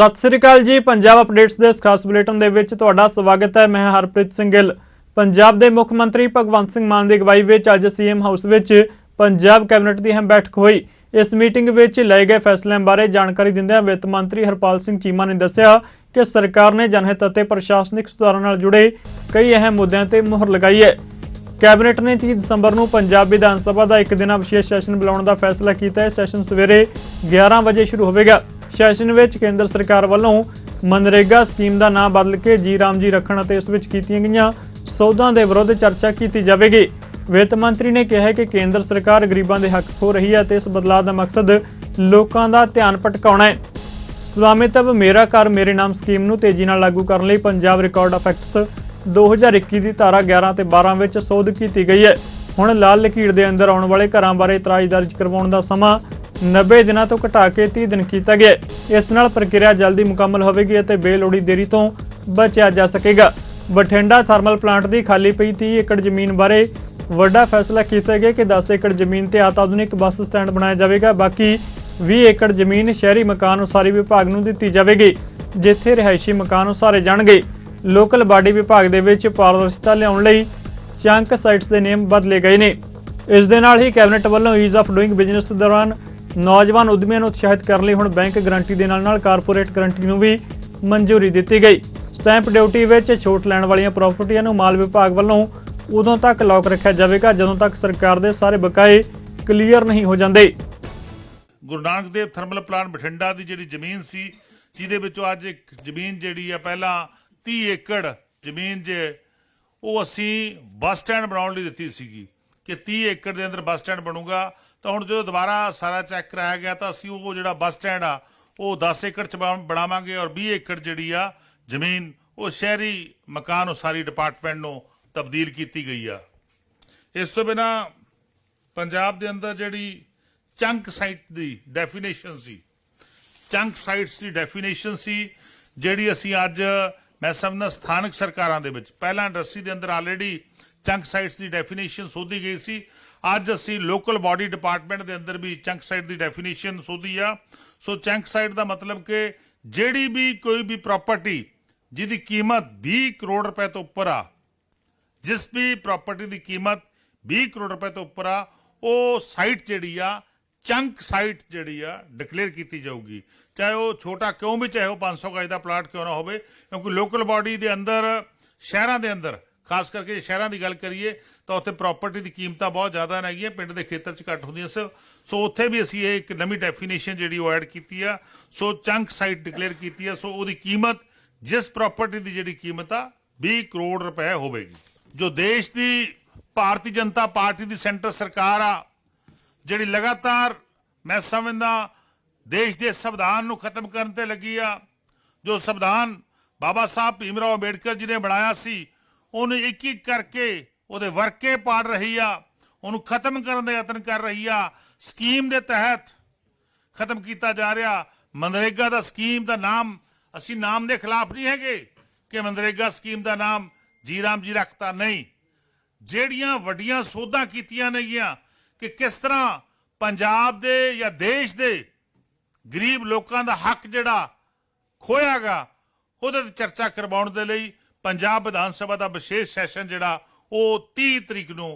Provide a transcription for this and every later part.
ਸਤਿ ਸ੍ਰੀ ਅਕਾਲ ਜੀ। ਪੰਜਾਬ ਅਪਡੇਟਸ ਦੇ ਇਸ ਖਾਸ ਬੁਲੇਟਿਨ ਦੇ ਵਿੱਚ ਤੁਹਾਡਾ ਸਵਾਗਤ ਹੈ। ਮੈਂ ਹਰਪ੍ਰੀਤ ਸਿੰਘ ਗਿੱਲ ਪੰਜਾਬ ਦੇ ਮੁੱਖ ਮੰਤਰੀ ਭਗਵੰਤ ਸਿੰਘ ਮਾਨ ਦੀ ਅਗਵਾਈ ਵਿੱਚ ਅੱਜ ਸੀਐਮ ਹਾਊਸ ਵਿੱਚ ਪੰਜਾਬ ਕੈਬਨਿਟ ਦੀ ਅਹਿਮ ਬੈਠਕ ਹੋਈ। ਇਸ ਮੀਟਿੰਗ ਵਿੱਚ ਲਏ ਗਏ ਫੈਸਲਿਆਂ ਬਾਰੇ ਜਾਣਕਾਰੀ ਦਿੰਦਿਆਂ ਵਿੱਤ ਮੰਤਰੀ ਹਰਪਾਲ ਸਿੰਘ ਚੀਮਾ ਨੇ ਦੱਸਿਆ ਕਿ ਸਰਕਾਰ ਨੇ ਜਨਹਿਤ ਅਤੇ ਪ੍ਰਸ਼ਾਸਨਿਕ ਸੁਧਾਰਾਂ ਨਾਲ ਜੁੜੇ ਕਈ ਅਹਿਮ ਮੁੱਦਿਆਂ ਤੇ ਮੁਹਰ ਲਗਾਈ ਹੈ। ਕੈਬਨਿਟ ਨੇ 30 ਦਸੰਬਰ ਨੂੰ ਪੰਜਾਬ ਵਿਧਾਨ ਸਭਾ ਦਾ ਇੱਕ ਦਿਨਾ ਵਿਸ਼ੇਸ਼ ਸੈਸ਼ਨ ਬੁਲਾਉਣ ਦਾ ਫੈਸਲਾ ਕੀਤਾ। ਹੈ ਸੈਸ਼ਨ ਸਵੇਰੇ 11 ਵਜੇ ਸ਼ੁਰੂ ਹੋਵੇਗਾ। ਸੈਸ਼ਨ ਵਿੱਚ ਕੇਂਦਰ ਸਰਕਾਰ ਵੱਲੋਂ ਮਨਰੇਗਾ ਸਕੀਮ ਦਾ ਨਾਮ ਬਦਲ ਕੇ ਜੀ ਰਾਮ ਜੀ ਰੱਖਣ ਅਤੇ ਇਸ ਵਿੱਚ ਕੀਤੀਆਂ ਗਈਆਂ ਸੌਦਾਂ ਦੇ ਵਿਰੁੱਧ ਚਰਚਾ ਕੀਤੀ ਜਾਵੇਗੀ। ਵਿੱਤ ਮੰਤਰੀ ਨੇ ਕਿਹਾ ਕਿ ਕੇਂਦਰ ਸਰਕਾਰ ਗਰੀਬਾਂ ਦੇ ਹੱਕ ਖੋ ਰਹੀ ਹੈ ਤੇ ਇਸ ਬਦਲਾਅ ਦਾ ਮਕਸਦ ਲੋਕਾਂ ਦਾ ਧਿਆਨ ਭਟਕਾਉਣਾ ਹੈ। ਸਵਾਮਿਤਵ ਮੇਰਾ ਘਰ, ਮੇਰੇ ਨਾਮ ਸਕੀਮ ਨੂੰ ਤੇਜ਼ੀ ਨਾਲ ਲਾਗੂ ਕਰਨ ਲਈ ਪੰਜਾਬ ਰਿਕਾਰਡ ਆਫ ਐਕਟਸ 2021 ਦੀ ਧਾਰਾ 11 ਤੇ 12 ਵਿੱਚ ਸੋਧ ਕੀਤੀ ਗਈ ਹੈ। ਹੁਣ ਲਾਲ ਲਕੀਰ ਦੇ ਅੰਦਰ ਆਉਣ ਵਾਲੇ ਘਰਾਂ ਬਾਰੇ ਇਤਰਾਜ਼ ਦਰਜ ਕਰਵਾਉਣ ਦਾ ਸਮਾਂ 90 ਦਿਨਾਂ ਤੋਂ ਘਟਾ ਕੇ 30 ਦਿਨ ਕੀਤਾ ਗਿਆ। ਇਸ ਨਾਲ ਪ੍ਰਕਿਰਿਆ ਜਲਦੀ ਮੁਕੰਮਲ ਹੋਵੇਗੀ ਅਤੇ ਬੇਲੋੜੀ ਦੇਰੀ ਤੋਂ ਬਚਿਆ ਜਾ ਸਕੇਗਾ। ਬਠਿੰਡਾ ਥਰਮਲ ਪਲਾਂਟ ਦੀ ਖਾਲੀ ਪਈ 30 ਏਕੜ ਜ਼ਮੀਨ ਬਾਰੇ ਵੱਡਾ ਫੈਸਲਾ ਕੀਤਾ ਗਿਆ ਕਿ 10 ਏਕੜ ਜ਼ਮੀਨ ਤੇ ਆਧੁਨਿਕ ਬੱਸ ਸਟੈਂਡ ਬਣਾਇਆ ਜਾਵੇਗਾ। ਬਾਕੀ 20 ਏਕੜ ਜ਼ਮੀਨ ਸ਼ਹਿਰੀ ਮਕਾਨ ਉਸਾਰੀ ਵਿਭਾਗ ਨੂੰ ਦਿੱਤੀ ਜਾਵੇਗੀ, ਜਿੱਥੇ ਰਿਹਾਇਸ਼ੀ ਮਕਾਨ ਉਸਾਰੇ ਜਾਣਗੇ। ਲੋਕਲ ਬਾਡੀ ਵਿਭਾਗ ਦੇ ਵਿੱਚ ਪਾਰਦਰਸ਼ਤਾ ਲਿਆਉਣ ਲਈ ਚੰਕ ਸਾਈਟਸ ਦੇ ਨੇਮ ਬਦਲੇ ਗਏ ਨੇ। ਇਸ ਦੇ ਨਾਲ ਹੀ ਕੈਬਨਿਟ ਵੱਲੋਂ ਈਜ਼ ਆਫ ਡੂਇੰਗ ਬਿਜ਼ਨਸ ਦੌਰਾਨ ਨੌਜਵਾਨ ਉਦਮੀਆਂ ਨੂੰ ਉਤਸ਼ਾਹਿਤ ਕਰਨ ਲਈ ਹੁਣ ਬੈਂਕ ਗਾਰੰਟੀ ਦੇ ਨਾਲ ਨਾਲ ਕਾਰਪੋਰੇਟ ਗਾਰੰਟੀ ਨੂੰ ਵੀ ਮਨਜ਼ੂਰੀ ਦਿੱਤੀ ਗਈ। ਸਟੈਂਪ ਡਿਊਟੀ ਵਿੱਚ ਛੋਟ ਲੈਣ ਵਾਲੀਆਂ ਪ੍ਰਾਪਰਟੀਆਂ ਨੂੰ ਮਾਲ ਵਿਭਾਗ ਵੱਲੋਂ ਉਦੋਂ ਤੱਕ ਲੌਕ ਰੱਖਿਆ ਜਾਵੇਗਾ, ਜਦੋਂ ਤੱਕ ਸਰਕਾਰ ਦੇ ਸਾਰੇ ਬਕਾਏ ਕਲੀਅਰ ਨਹੀਂ ਹੋ ਜਾਂਦੇ। ਗੁਰੂ ਨਾਨਕ ਦੇਵ ਥਰਮਲ ਪਲਾਂਟ ਬਠਿੰਡਾ ਦੀ ਜਿਹੜੀ ਜ਼ਮੀਨ ਸੀ, ਜਿਹਦੇ ਵਿੱਚੋਂ ਅੱਜ ਇੱਕ ਜ਼ਮੀਨ ਜਿਹੜੀ ਆ ਪਹਿਲਾਂ 30 ਏਕੜ ਜ਼ਮੀਨ ਜੇ, ਉਹ ਅਸੀਂ ਬੱਸ ਸਟੈਂਡ ਬਣਾਉਣ ਲਈ ਦਿੱਤੀ ਸੀਗੀ। ਕਿ 30 ਏਕੜ ਦੇ ਅੰਦਰ ਬੱਸ ਸਟੈਂਡ ਬਣੂਗਾ, ਤਾਂ ਹੁਣ ਜਦੋਂ ਦੁਬਾਰਾ ਸਾਰਾ ਚੈੱਕ ਕਰਾਇਆ ਗਿਆ, ਤਾਂ ਅਸੀਂ ਉਹ ਜਿਹੜਾ ਬੱਸ ਸਟੈਂਡ ਆ, ਉਹ 10 ਏਕੜ ਚ ਬਣਾਵਾਂਗੇ ਔਰ 20 ਏਕੜ ਜਿਹੜੀ ਆ, ਜ਼ਮੀਨ, ਉਹ ਸ਼ਹਿਰੀ ਮਕਾਨ ਉਸਾਰੀ ਡਿਪਾਰਟਮੈਂਟ ਨੂੰ ਤਬਦੀਲ ਕੀਤੀ ਗਈ ਆ। ਇਸ ਤੋਂ ਬਿਨਾ ਪੰਜਾਬ ਦੇ ਅੰਦਰ ਜਿਹੜੀ ਚੰਕ ਸਾਈਟ ਦੀ ਡੈਫੀਨੇਸ਼ਨ ਸੀ ਚੰਕ ਸਾਈਟਸ ਦੀ ਡੈਫੀਨੇਸ਼ਨ ਸੀ, ਜਿਹੜੀ ਅਸੀਂ ਅੱਜ ਮੈਂ ਸਮਝਦਾ ਸਥਾਨਕ ਸਰਕਾਰਾਂ ਦੇ ਵਿੱਚ, ਪਹਿਲਾਂ ਇੰਡਸਟਰੀ ਦੇ ਅੰਦਰ ਆਲਰੇਡੀ ਚੰਕ ਸਾਈਟਸ ਦੀ ਡੈਫੀਨੇਸ਼ਨ ਸੋਧੀ ਗਈ ਸੀ। ਅੱਜ ਅਸੀਂ ਲੋਕਲ ਬਾਡੀ ਡਿਪਾਰਟਮੈਂਟ ਦੇ ਅੰਦਰ ਵੀ ਚੰਕ ਸਾਈਟ ਦੀ ਡੈਫੀਨੇਸ਼ਨ ਸੋਧੀ ਆ। ਸੋ ਚੰਕ ਸਾਈਟ ਦਾ ਮਤਲਬ ਕਿ ਜਿਹੜੀ ਵੀ ਕੋਈ ਵੀ ਪ੍ਰਾਪਰਟੀ ਜਿਹਦੀ ਕੀਮਤ 20 ਕਰੋੜ ਰੁਪਏ ਤੋਂ ਉੱਪਰ ਆ, ਜਿਸ ਵੀ ਪ੍ਰਾਪਰਟੀ ਦੀ ਕੀਮਤ 20 ਕਰੋੜ ਰੁਪਏ ਤੋਂ ਉੱਪਰ ਆ, ਉਹ ਸਾਈਟ ਜਿਹੜੀ ਆ ਚੰਕ ਸਾਈਟ ਜਿਹੜੀ ਆ ਡਿਕਲੇਅਰ ਕੀਤੀ ਜਾਊਗੀ। ਚਾਹੇ ਉਹ ਛੋਟਾ ਕਿਉਂ ਵੀ, ਚਾਹੇ ਉਹ 500 ਗਜ ਦਾ ਪਲਾਟ ਕਿਉਂ ਨਾ ਹੋਵੇ, ਕਿਉਂਕਿ ਲੋਕਲ ਬਾਡੀ ਦੇ ਅੰਦਰ, ਸ਼ਹਿਰਾਂ ਦੇ ਅੰਦਰ ਖਾਸ ਕਰਕੇ ਸ਼ਹਿਰਾਂ ਦੀ ਗੱਲ ਕਰੀਏ, ਤਾਂ ਉੱਥੇ ਪ੍ਰਾਪਰਟੀ ਦੀ ਕੀਮਤਾਂ ਬਹੁਤ ਜ਼ਿਆਦਾ ਹੈਗੀਆਂ, ਪਿੰਡ ਦੇ ਖੇਤਰ 'ਚ ਘੱਟ ਹੁੰਦੀਆਂ ਸੋ ਸੋ ਉੱਥੇ ਵੀ ਅਸੀਂ ਇਹ ਇੱਕ ਨਵੀਂ ਡੈਫੀਨੇਸ਼ਨ ਜਿਹੜੀ ਉਹ ਐਡ ਕੀਤੀ ਆ। ਸੋ ਚੰਕ ਸਾਈਟ ਡਿਕਲੇਅਰ ਕੀਤੀ ਆ। ਸੋ ਉਹਦੀ ਕੀਮਤ, ਜਿਸ ਪ੍ਰਾਪਰਟੀ ਦੀ ਜਿਹੜੀ ਕੀਮਤ ਆ 20 ਕਰੋੜ ਰੁਪਏ ਹੋਵੇਗੀ। ਜੋ ਦੇਸ਼ ਦੀ ਭਾਰਤੀ ਜਨਤਾ ਪਾਰਟੀ ਦੀ ਸੈਂਟਰ ਸਰਕਾਰ ਆ, ਜਿਹੜੀ ਲਗਾਤਾਰ ਮੈਂ ਸਮਝਦਾ, ਦੇਸ਼ ਦੇ ਸੰਵਿਧਾਨ ਨੂੰ ਖਤਮ ਕਰਨ ਤੇ ਲੱਗੀ ਆ। ਜੋ ਸੰਵਿਧਾਨ ਬਾਬਾ ਸਾਹਿਬ ਭੀਮ ਰਾਓ ਅੰਬੇਡਕਰ ਜੀ ਨੇ ਬਣਾਇਆ ਸੀ ਉਹਨੂੰ ਇੱਕ ਇੱਕ ਕਰਕੇ ਉਹਦੇ ਵਰਕੇ ਪਾੜ ਰਹੀ ਆ, ਉਹਨੂੰ ਖਤਮ ਕਰਨ ਦਾ ਯਤਨ ਕਰ ਰਹੀ ਆ। ਸਕੀਮ ਦੇ ਤਹਿਤ ਖਤਮ ਕੀਤਾ ਜਾ ਰਿਹਾ। ਮਨਰੇਗਾ ਦਾ ਸਕੀਮ ਦਾ ਨਾਮ, ਅਸੀਂ ਨਾਮ ਦੇ ਖਿਲਾਫ ਨਹੀਂ ਹੈਗੇ ਕਿ ਮਨਰੇਗਾ ਸਕੀਮ ਦਾ ਨਾਮ ਜੀ ਰਾਮ ਜੀ ਰੱਖਤਾ ਨਹੀਂ। ਜਿਹੜੀਆਂ ਵੱਡੀਆਂ ਸੋਧਾਂ ਕੀਤੀਆਂ ਨੇਗੀਆਂ ਕਿ ਕਿਸ ਤਰ੍ਹਾਂ ਪੰਜਾਬ ਦੇ ਜਾਂ ਦੇਸ਼ ਦੇ ਗਰੀਬ ਲੋਕਾਂ ਦਾ ਹੱਕ ਜਿਹੜਾ ਖੋਇਆਗਾ ਉਹਦੇ ਤੇ ਚਰਚਾ ਕਰਵਾਉਣ ਦੇ ਲਈ ਪੰਜਾਬ ਵਿਧਾਨ ਸਭਾ ਦਾ ਵਿਸ਼ੇਸ਼ ਸੈਸ਼ਨ ਜਿਹੜਾ ਉਹ 30 ਤਰੀਕ ਨੂੰ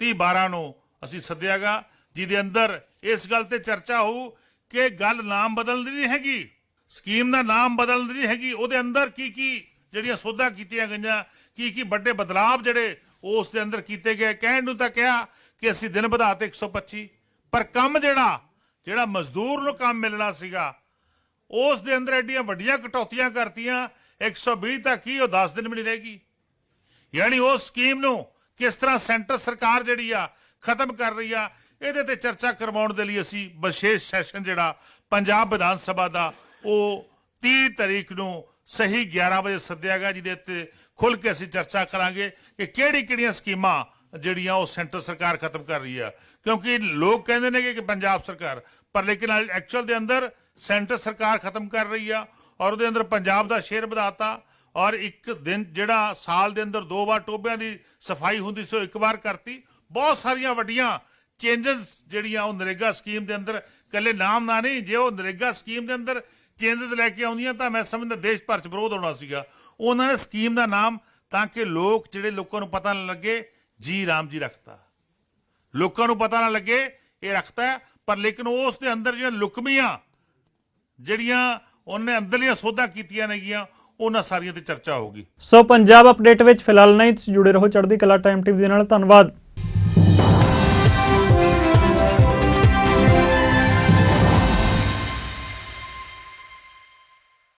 30 12 ਨੂੰ ਅਸੀਂ ਸੱਦਿਆਗਾ, ਜਿਹਦੇ ਅੰਦਰ ਇਸ ਗੱਲ ਤੇ ਚਰਚਾ ਹੋਊ ਕਿ ਗੱਲ ਨਾਮ ਬਦਲਦੀ ਨਹੀਂ ਹੈਗੀ, ਸਕੀਮ ਦਾ ਨਾਮ ਬਦਲਣ ਦੀ ਨਹੀਂ ਹੈਗੀ, ਉਹਦੇ ਅੰਦਰ ਕੀ ਕੀ ਜਿਹੜੀਆਂ ਸੋਧਾਂ ਕੀਤੀਆਂ ਗਈਆਂ, ਕੀ ਕੀ ਵੱਡੇ ਬਦਲਾਵ ਜਿਹੜੇ ਉਸ ਦੇ ਅੰਦਰ ਕੀਤੇ ਗਏ, ਕਹਿਣ ਨੂੰ ਤਾਂ ਕਿਹਾ ਕਿ ਅਸੀਂ ਦਿਨ ਵਧਾਤੇ 125 ਪਰ ਕੰਮ ਜਿਹੜਾ ਜਿਹੜਾ ਮਜ਼ਦੂਰ ਨੂੰ ਕੰਮ ਮਿਲਣਾ ਸੀਗਾ, ਉਸ ਦੇ ਅੰਦਰ ਐਡੀਆਂ ਵੱਡੀਆਂ ਕਟੌਤੀਆਂ ਕਰਤੀਆਂ 120 ਤੱਕ ਹੀ ਉਹ 10 ਦਿਨ ਵੀ ਨਹੀਂ ਰਹੇਗੀ ਯਾਨੀ ਉਹ ਸਕੀਮ ਨੂੰ ਕਿਸ ਤਰ੍ਹਾਂ ਸੈਂਟਰ ਸਰਕਾਰ ਜਿਹੜੀ ਆ ਖਤਮ ਕਰ ਰਹੀ ਆ, ਇਹਦੇ ਤੇ ਚਰਚਾ ਕਰਵਾਉਣ ਦੇ ਲਈ ਅਸੀਂ ਵਿਸ਼ੇਸ਼ ਸੈਸ਼ਨ ਜਿਹੜਾ ਪੰਜਾਬ ਵਿਧਾਨ ਸਭਾ ਦਾ, ਉਹ 30 ਤਰੀਕ ਨੂੰ ਸਹੀ 11 ਵਜੇ ਸੱਦਿਆ ਗਿਆ, ਜਿਹਦੇ ਤੇ ਖੁੱਲ ਕੇ ਅਸੀਂ ਚਰਚਾ ਕਰਾਂਗੇ ਕਿ ਕਿਹੜੀ ਕਿਹੜੀਆਂ ਸਕੀਮਾਂ ਜਿਹੜੀਆਂ ਉਹ ਸੈਂਟਰ ਸਰਕਾਰ ਖਤਮ ਕਰ ਰਹੀ ਆ। ਕਿਉਂਕਿ ਲੋਕ ਕਹਿੰਦੇ ਨੇ ਕਿ ਪੰਜਾਬ ਸਰਕਾਰ, ਪਰ ਲੇਕਿਨ ਐਕਚੁਅਲ ਦੇ ਅੰਦਰ ਸੈਂਟਰ ਸਰਕਾਰ ਖਤਮ ਕਰ ਰਹੀ ਆ ਔਰ ਉਹਦੇ ਅੰਦਰ ਪੰਜਾਬ ਦਾ ਸ਼ੇਅਰ ਵਧਾਤਾ ਔਰ ਇੱਕ ਦਿਨ ਜਿਹੜਾ ਸਾਲ ਦੇ ਅੰਦਰ ਦੋ ਵਾਰ ਟੋਬਿਆਂ ਦੀ ਸਫ਼ਾਈ ਹੁੰਦੀ ਸੀ, ਉਹ ਇੱਕ ਵਾਰ ਕਰਤੀ। ਬਹੁਤ ਸਾਰੀਆਂ ਵੱਡੀਆਂ ਚੇਂਜਸ ਜਿਹੜੀਆਂ ਉਹ ਨਰੇਗਾ ਸਕੀਮ ਦੇ ਅੰਦਰ ਕੱਲੇ ਨਾਮ ਨਾ ਨਹੀਂ, ਜੇ ਉਹ ਨਰੇਗਾ ਸਕੀਮ ਦੇ ਅੰਦਰ ਚੇਂਜਸ ਲੈ ਕੇ ਆਉਂਦੀਆਂ ਤਾਂ ਮੈਂ ਸਮਝਦਾ ਦੇਸ਼ ਭਰ ਚ ਵਿਰੋਧ ਹੋਣਾ ਸੀਗਾ। ਉਹਨਾਂ ਨੇ ਸਕੀਮ ਦਾ ਨਾਮ ਤਾਂ ਕਿ ਲੋਕ ਜਿਹੜੇ ਲੋਕਾਂ ਨੂੰ ਪਤਾ ਨਾ ਲੱਗੇ, ਜੀ ਰਾਮ ਜੀ ਰੱਖਤਾ। ਲੋਕਾਂ ਨੂੰ ਪਤਾ ਨਾ ਲੱਗੇ, ਇਹ ਰੱਖਤਾ ਪਰ ਲੇਕਿਨ ਉਸ ਦੇ ਅੰਦਰ ਜਿਹੜੀਆਂ ਲੁਕਮੀਆਂ ਜਿਹੜੀਆਂ ਉਹਨੇ ਅੰਦਰਲੀਆਂ ਸੋਧਾਂ ਕੀਤੀਆਂ ਨੇਗੀਆਂ, ਉਹਨਾਂ ਸਾਰੀਆਂ ਤੇ ਚਰਚਾ ਹੋਊਗੀ ਸੋ ਪੰਜਾਬ ਅਪਡੇਟ ਵਿੱਚ ਫਿਲਹਾਲ ਨਹੀਂ, ਤੁਸੀਂ ਜੁੜੇ ਰਹੋ ਚੜ੍ਹਦੀ ਕਲਾ ਟਾਈਮ ਟੀਵੀ ਦੇ ਨਾਲ, ਧੰਨਵਾਦ।